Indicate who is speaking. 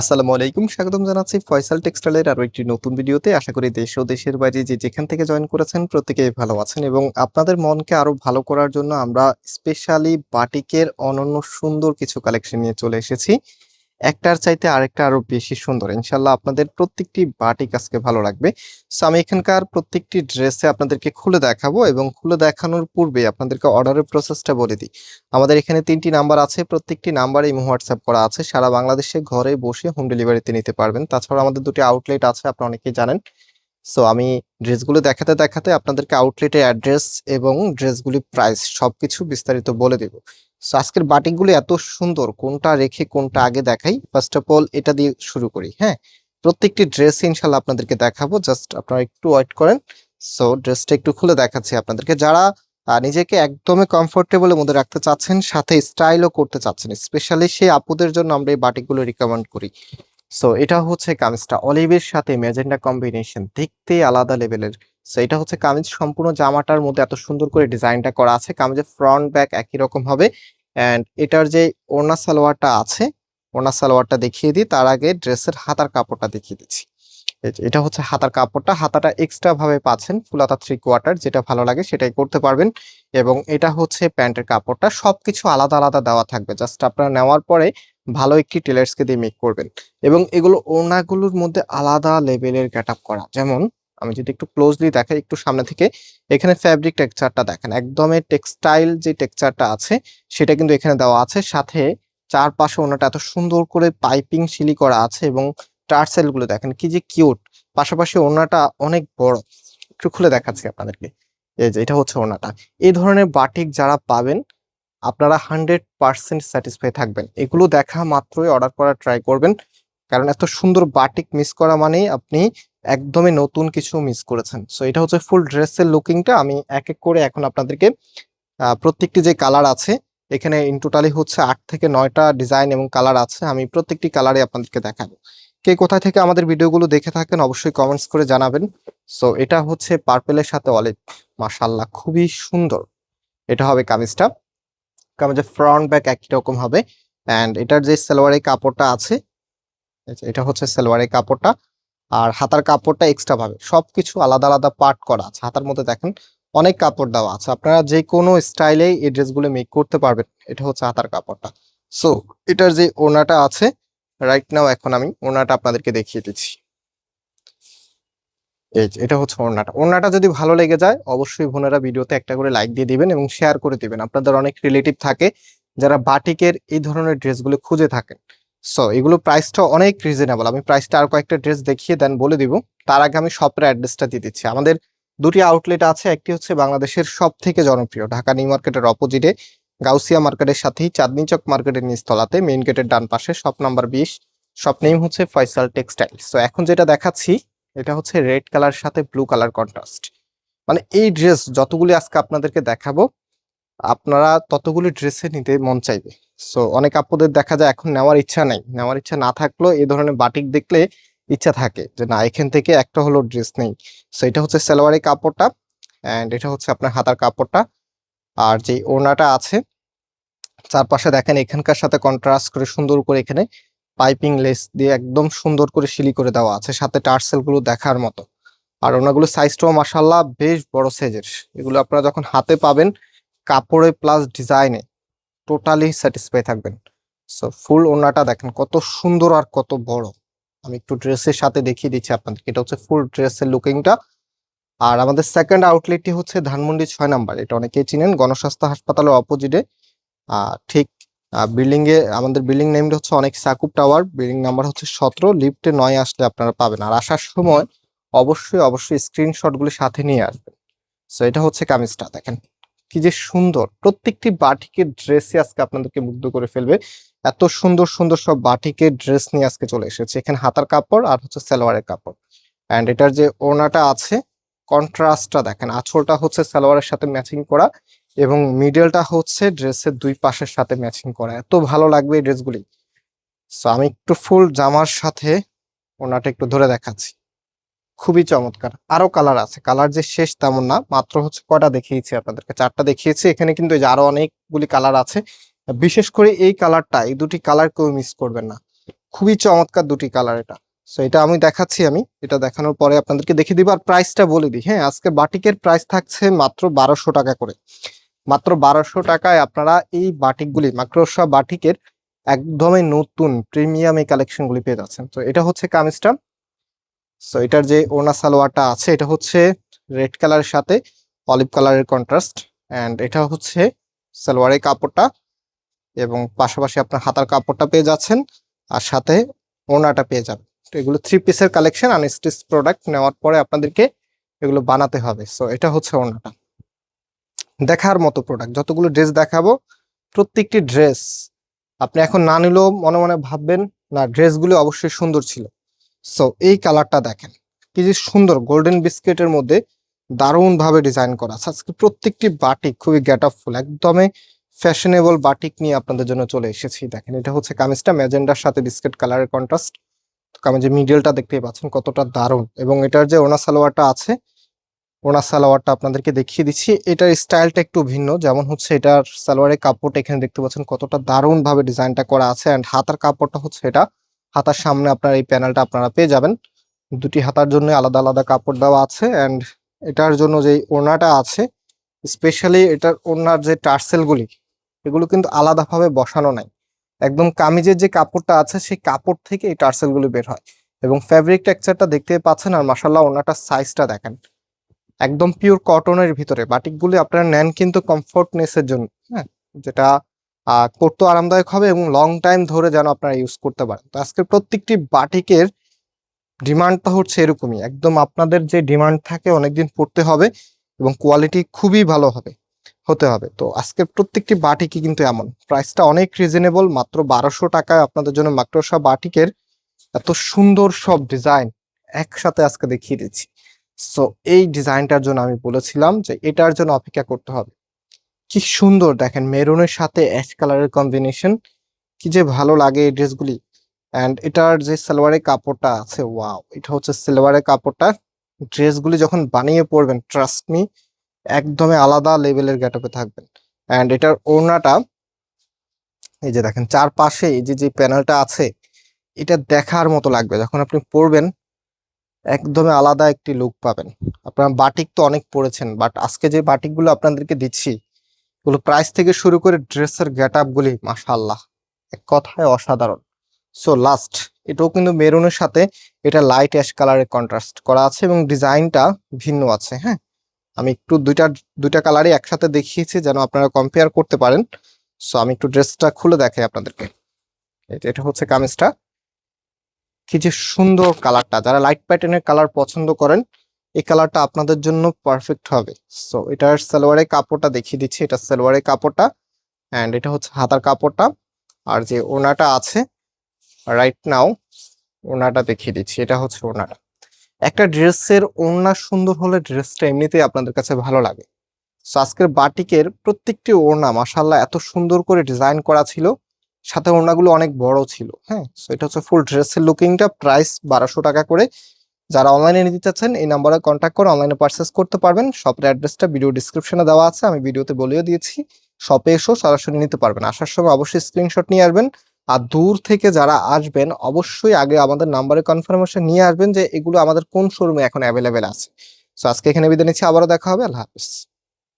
Speaker 1: আসসালামু আলাইকুম, স্বাগতম জানাচ্ছি ফয়সাল টেক্সটাইলের আরও একটি নতুন ভিডিওতে। আশা করি দেশ ও দেশের বাইরে যে যেখান থেকে জয়েন করেছেন প্রত্যেকেই ভালো আছেন এবং আপনাদের মনকে আরও ভালো করার জন্য আমরা স্পেশালি বাটিকের অনন্য সুন্দর কিছু কালেকশন নিয়ে চলে এসেছি। একটার চাইতে আরেকটা আরও বেশি সুন্দর। ইনশাল্লাহ আপনাদের প্রত্যেকটি বাটিক আজকে ভালো লাগবে। সো আমি এখানকার প্রত্যেকটি ড্রেসে আপনাদেরকে খুলে দেখাবো এবং খুলে দেখানোর পূর্বে আপনাদেরকে অর্ডারের প্রসেসটা বলে দিই। আমাদের এখানে তিনটি নাম্বার আছে, প্রত্যেকটি নাম্বারে ইমো, হোয়াটসঅ্যাপ করা আছে। সারা বাংলাদেশে ঘরে বসে হোম ডেলিভারিতে নিতে পারবেন। তাছাড়া আমাদের দুটি আউটলেট আছে আপনি অনেকেই জানেন। সো আমি ড্রেসগুলো দেখাতে দেখাতে আপনাদেরকে আউটলেটের অ্যাড্রেস এবং ড্রেসগুলি প্রাইস সবকিছু বিস্তারিত বলে দেব। সো আজকের বাটিকগুলো এত সুন্দর, কোনটা রেখে কোনটা আগে দেখাই। ফার্স্ট অফ অল এটা দিয়ে শুরু করি হ্যাঁ? প্রত্যেকটি ড্রেস ইনশাল্লাহ আপনাদেরকে দেখাবো জাস্ট আপনারা একটু ওয়েট করেন। সো ড্রেসটা একটু খুলে দেখাচ্ছি আপনাদেরকে। যারা নিজেকে একদমই কমফোর্টেবলের মধ্যে রাখতে চাচ্ছেন, সাথে স্টাইলও করতে চাচ্ছেন স্পেশালি সেই আপুদের জন্য আমরা এই বাটিকগুলো রিকমেন্ড করি। সো এটা হচ্ছে কামিজটা। অলিভের সাথে ম্যাজেন্ডা কম্বিনেশন দেখতে আলাদা লেভেলের সো এটা হচ্ছে কামিজ সম্পূর্ণ জামাটার মধ্যে এত সুন্দর করে ডিজাইনটা করা আছে। কামিজের ফ্রন্ট ব্যাক একই রকম হবে। অ্যান্ড এটার যে ওড়না সালোয়ারটা আছে, ওড়না সালোয়ারটা দেখিয়ে দিই। তার আগে ড্রেসের হাতার কাপড়টা দেখিয়ে দিচ্ছি। এটা হচ্ছে হাতার কাপড়টা। হাতাটা এক্সট্রা ভাবে পাচ্ছেন ফুলাতা থ্রি কোয়ার্টার যেটা ভালো লাগে সেটাই করতে পারবেন। এবং এটা হচ্ছে প্যান্টের কাপড়টা। সবকিছু আলাদা আলাদা দেওয়া থাকবে। জাস্ট আপনারা নেওয়ার পরে ভালো একটি টেলার্সকে দিয়ে মেক করবেন। এবং এগুলো ওড়নাগুলোর মধ্যে আলাদা লেভেলের গেট আপ করা। যেমন, আমি যদি একটু ক্লোজলি দেখাই, একটু সামনে থেকে, এখানে ফ্যাব্রিক টেক্সচারটা দেখেন। একদমই টেক্সটাইল যে টেক্সচারটা আছে, সেটা কিন্তু এখানে দেওয়া আছে। সাথে চারপাশে ওনাটা এত সুন্দর করে পাইপিং শিলি করা আছে এবং টার্সেলগুলো দেখেন, কি যে কিউট পাশাপাশি ওড়নাটা অনেক বড়। একটু খুলে দেখাচ্ছি আপনাদেরকে। এই যে, এটা হচ্ছে ওড়নাটা। এই ধরনের বাটিক যারা পাবেন আপনারা হান্ড্রেড পার্সেন্ট স্যাটিসফাই থাকবেন। এগুলো দেখা মাত্রই অর্ডার করার ট্রাই করবেন। কারণ এত সুন্দর বাটিক মিস করা মানেই আপনি একদমই নতুন কিছু মিস করেছেন। সো এটা হচ্ছে ফুল ড্রেসের লুকিংটা আমি এক এক করে এখন আপনাদেরকে প্রত্যেকটি যে কালার আছে, এখানে ইন টোটালি হচ্ছে আট থেকে নয়টা ডিজাইন এবং কালার আছে। আমি প্রত্যেকটি কালারে আপনাদেরকে দেখাবো। কে কোথায় থেকে আমাদের ভিডিওগুলো দেখে থাকেন অবশ্যই কমেন্টস করে জানাবেন। সো এটা হচ্ছে পার্পেলের সাথে অলিভ মাশাল্লাহ খুবই সুন্দর। এটা হবে কামিজটা। কামিজের ফ্রন্ট ব্যাক একই রকম হবে। অ্যান্ড এটার যে সালোয়ারের কাপড়টা আছে এটা হচ্ছে সালোয়ারের কাপড়টা। আর হাতার কাপড়টা এক্সট্রা ভাবে, সবকিছু আলাদা আলাদা পার্ট করা আছে। হাতার মধ্যে দেখেন অনেক কাপড় দেওয়া আছে। আপনারা যে কোনো স্টাইলে এই ড্রেসগুলো মেক করতে পারবেন। এটা হচ্ছে হাতার কাপড়টা। সো এটার যে ওনাটা আছে রাইট নাও এখন আমি ওড়নাটা আপনাদেরকে দেখিয়ে দিচ্ছি। এই এটা হচ্ছে ওড়নাটা। ওড়নাটা যদি ভালো লেগে যায়, অবশ্যই বোনেরা ভিডিওতে একটা করে লাইক দিয়ে দিবেন এবং শেয়ার করে দিবেন। আপনাদের অনেক রিলেটিভ থাকে যারা বাটিকের এই ধরনের ড্রেসগুলো খুঁজে থাকেন। সো এগুলো প্রাইসটা অনেক রিজনেবল আমি প্রাইসটা আর কয়েকটা ড্রেস দেখিয়ে দেন, বলে দিব। তার আগে আমি শপের অ্যাড্রেসটা দিয়ে দিচ্ছি। আমাদের দুটি আউটলেট আছে। একটি হচ্ছে বাংলাদেশের সব থেকে জনপ্রিয়, ঢাকা নিউ মার্কেটের অপোজিটে গাউসিয়া মার্কেটের সাথেই চাঁদনি চক মার্কেটের নিচতলাতে মেইন গেটের ডান পাশে শপ নাম্বার বিশ শপ নেম হচ্ছে ফয়সাল টেক্সটাইল সো এখন যেটা দেখাচ্ছি এটা হচ্ছে রেড কালার সাথে ব্লু কালার কন্ট্রাস্ট। মানে এই ড্রেস যতগুলি আজকে আপনাদেরকে দেখাবো, আপনারা ততগুলি ড্রেসে নিতে মন চাইবে। সো অনেক আপুদের দেখা যায় এখন নেওয়ার ইচ্ছা নেই। নেওয়ার ইচ্ছা না থাকলেও এই ধরনের বাটিক দেখলে ইচ্ছা থাকে যে, না, এখান থেকে একটা হলো ড্রেস নেই। সো এটা হচ্ছে সালোয়ারের কাপড়টা অ্যান্ড এটা হচ্ছে আপনার হাতার কাপড়টা। আর যে ওড়নাটা আছে, চারপাশে দেখেন এখানকার সাথে কন্ট্রাস্ট করে সুন্দর করে এখানে পাইপিং লেস দিয়ে একদম সুন্দর করে সিলি করে দেওয়া আছে, সাথে টার্সেলগুলো দেখার মতো। আর ওনাগুলো সাইজটাও মাসাল্লাহ বেশ বড় সাইজের এগুলো আপনারা যখন হাতে পাবেন, কাপড়ে প্লাস ডিজাইনে টোটালি স্যাটিসফাই থাকবেন। সো ফুল ওনাটা দেখেন কত সুন্দর আর কত বড়। আমি একটু ড্রেসের সাথে দেখিয়ে দিচ্ছি আপনাদেরকে। এটা হচ্ছে ফুল ড্রেসের লুকিংটা আর আমাদের সেকেন্ড আউটলেটটি হচ্ছে ধানমন্ডি ছয় নাম্বার। এটা অনেকেই চিনেন, গণস্বাস্থ্য হাসপাতালের অপোজিটে ঠিক বিল্ডিং এ আমাদের বিল্ডিং নেমটা হচ্ছে অনেক সাকুব টাওয়ার। বিল্ডিং নাম্বার হচ্ছে সতেরো লিফটে নয় আসলে আপনারা পাবেন। আর আসার সময় অবশ্যই অবশ্যই স্ক্রিনশট গুলি সাথে নিয়ে আসবেন। সো এটা হচ্ছে কামিজটা, দেখেন। কি যে সুন্দর। প্রত্যেকটি বাটিকের ড্রেসই আজকে আপনাদেরকে মুগ্ধ করে ফেলবে। এত সুন্দর সুন্দর সব বাটিকের ড্রেস নিয়ে আজকে চলে এসেছে। এখানে হাতার কাপড় আর হচ্ছে সালোয়ারের কাপড়। অ্যান্ড এটার যে ওড়নাটা আছে কন্ট্রাস্টটা দেখেন। আঁচলটা হচ্ছে সালোয়ারের সাথে ম্যাচিং করা। এবং মিডলটা হচ্ছে ড্রেসের দুই পাশের সাথে ম্যাচিং করা। এত ভালো লাগবে এই ড্রেসগুলি সো আমি একটু ফুল জামার সাথে ওনাটা একটু ধরে দেখাচ্ছি। খুবই চমৎকার। আরও কালার আছে। কালার যে শেষ তেমন না। মাত্র হচ্ছে কটা দেখিয়েছি আপনাদেরকে? চারটা দেখিয়েছি। এখানে কিন্তু এই যে আরও অনেকগুলি কালার আছে। বিশেষ করে এই কালারটা এই দুটি কালার কেউ মিস করবেন না। খুবই চমৎকার দুটি কালার এটা। সো এটা আমি দেখাচ্ছি আমি। এটা দেখানোর পরে আপনাদেরকে দেখিয়ে দিব। আর প্রাইসটা বলে দিই। হ্যাঁ আজকে বাটিকের প্রাইস থাকছে মাত্র বারোশো টাকা করে। মাত্র বারোশো টাকায় আপনারা এই বাটিকগুলি মাক্রোসা বাটিকের একদমই নতুন প্রিমিয়াম এই কালেকশনগুলি পেয়ে যাচ্ছেন। তো এটা হচ্ছে কামিজটা। সো এটার যে ওনা সালোয়ারটা আছে, এটা হচ্ছে রেড কালারের সাথে, অলিভ কালারের কন্ট্রাস্ট অ্যান্ড এটা হচ্ছে সালোয়ারের কাপড়টা, এবং পাশাপাশি আপনার হাতার কাপড়টা পেয়ে যাচ্ছেন, আর সাথে ওনাটা পেয়ে যাবেন। তো এগুলো থ্রি পিসের কালেকশন আনস্টিচ প্রোডাক্ট নেওয়ার পরে আপনাদেরকে এগুলো বানাতে হবে। সো এটা হচ্ছে ওনাটা দেখার মতো প্রোডাক্ট যতগুলো ড্রেস দেখাবো, প্রত্যেকটি ড্রেস আপনি এখন না নিলেও মনে মনে ভাববেন, না ড্রেসগুলো অবশ্যই সুন্দর ছিল। সো এই কালারটা দেখেন, কি যে সুন্দর গোল্ডেন বিস্কিটের মধ্যে দারুণ ভাবে ডিজাইন করা আজকে প্রত্যেকটি বাটিক খুবই গেট ফুল একদমই ফ্যাশনেবল বাটিক নিয়ে আপনাদের জন্য চলে এসেছি। দেখেন, এটা হচ্ছে কামিজটা, ম্যাজেন্ডার সাথে বিস্কিট কালারের কন্ট্রাস্ট কামিজের মিডিলটা দেখতেই পাচ্ছেন কতটা দারুণ। এবং এটার যে ওনা সালোয়ারটা আছে ওনা সালোয়ারটা আপনাদেরকে দেখিয়ে দিচ্ছি। এটার স্টাইলটা একটু ভিন্ন, যেমন হচ্ছে এটার সালোয়ারের কাপড়টা এখানে দেখতে পাচ্ছেন কতটা দারুণভাবে ডিজাইনটা করা আছে অ্যান্ড হাতার কাপড়টা হচ্ছে এটা। হাতার সামনে আপনার এই প্যানেলটা আপনারা পেয়ে যাবেন। দুটি হাতার জন্য আলাদা আলাদা কাপড় দেওয়া আছে অ্যান্ড এটার জন্য যে ওড়নাটা আছে স্পেশালি এটার ওড়নার যে টার্সেলগুলি, এগুলো কিন্তু আলাদাভাবে বসানো নাই। একদম কামিজের যে কাপড়টা আছে, সেই কাপড় থেকে এই টার্সেলগুলো বের হয়। এবং ফ্যাব্রিক টেক্সচারটা দেখতে পাচ্ছেন আর মাসাল্লাহ ওনাটার সাইজটা দেখেন। একদম পিওর কটনের ভিতরে। বাটিকগুলি আপনারা নেন কিন্তু কমফোর্টনেসের জন্য হ্যাঁ? যেটা পরতেও আরামদায়ক হবে এবং লং টাইম ধরে যেন আপনারা ইউজ করতে পারেন। তো আজকে প্রত্যেকটি বাটিকের ডিমান্ডটা হচ্ছে এরকমই। একদম আপনাদের যে ডিমান্ড থাকে অনেকদিন পড়তে হবে এবং কোয়ালিটি খুবই ভালো হবে, হতে হবে। তো আজকের প্রত্যেকটি বাটিকই কিন্তু এমন। প্রাইসটা অনেক রিজনেবল মাত্র বারোশো টাকায় আপনাদের জন্য মাক্রোসা বাটিকের এত সুন্দর সব ডিজাইন একসাথে আজকে দেখিয়ে দিচ্ছি। সো এই ডিজাইনটার জন্য আমি বলেছিলাম যে এটার জন্য অপেক্ষা করতে হবে। কি সুন্দর দেখেন মেরুনের সাথে অ্যাশ কালারের কম্বিনেশন কি যে ভালো লাগে এই ড্রেসগুলি অ্যান্ড এটার যে সালোয়ারের কাপড়টা আছে ওয়াও এটা হচ্ছে সালোয়ারের কাপড়টা। ড্রেসগুলি যখন বানিয়ে পরবেন ট্রাস্ট মি একদমই আলাদা লেভেলের গেটআপে থাকবেন। অ্যান্ড এটার ওড়নাটা, এই যে দেখেন, চারপাশে এই যে যে প্যানেলটা আছে, এটা দেখার মতো লাগবে। যখন আপনি পরবেন একদমই আলাদা একটি লুক পাবেন। আপনারা বাটিক তো অনেক পড়েছেন বাট আজকে যে বাটিকগুলো আপনাদেরকে দিচ্ছি, এগুলো প্রাইস থেকে শুরু করে ড্রেসের গেট আপগুলি মাশাল্লাহ এক কথায় অসাধারণ। সো লাস্ট এটাও কিন্তু মেরুনের সাথে, এটা লাইট অ্যাশ কালারের কন্ট্রাস্ট করা আছে এবং ডিজাইনটা ভিন্ন আছে হ্যাঁ? আমি একটু দুইটা দুইটা কালারই একসাথে দেখিয়েছি যেন আপনারা কম্পেয়ার করতে পারেন। সো আমি একটু ড্রেসটা খুলে দেখাই আপনাদেরকে। এটা এটা হচ্ছে কামিজটা। কি যে সুন্দর কালারটা, যারা লাইট প্যাটার্নের কালার পছন্দ করেন, এই কালারটা আপনাদের জন্য পারফেক্ট হবে। সো এটার সালোয়ারের কাপড়টা দেখিয়ে দিচ্ছি, এটা সালোয়ারের কাপড়টা অ্যান্ড এটা হচ্ছে হাতার কাপড়টা। আর যে ওনাটা আছে রাইট নাও ওনাটা দেখিয়ে দিচ্ছি, এটা হচ্ছে ওনাটা। একটা ড্রেসের ওড়না সুন্দর হলে ড্রেসটা এমনিতেই আপনাদের কাছে ভালো লাগে। সো আজকের বাটিকের প্রত্যেকটি ওড়না মাসাল্লাহ এত সুন্দর করে ডিজাইন করা ছিল। সাথে ওড়নাগুলো অনেক বড় ছিল হ্যাঁ? সো এটা হচ্ছে ফুল ড্রেসের লুকিংটা প্রাইস বারোশো টাকা করে। যারা অনলাইনে নিতে চাচ্ছেন, এই নাম্বারে কন্ট্যাক্ট করে অনলাইনে পারচেস করতে পারবেন। শপের অ্যাড্রেসটা ভিডিও ডিসক্রিপশনে দেওয়া আছে, আমি ভিডিওতে বলেও দিয়েছি। শপে এসেও সরাসরি নিতে পারবেন। আসার সময় অবশ্যই স্ক্রিনশট নিয়ে আসবেন। আর দূর থেকে যারা আসবেন, অবশ্যই আগে আমাদের নাম্বারে কনফার্মেশন নিয়ে আসবেন যে এগুলো আমাদের কোন শোরুমে এখন অ্যাভেলেবেল আছে। সো আজকে এখানে বিদায় নিচ্ছি, আবারও দেখা হবে, আল্লাহ হাফিজ।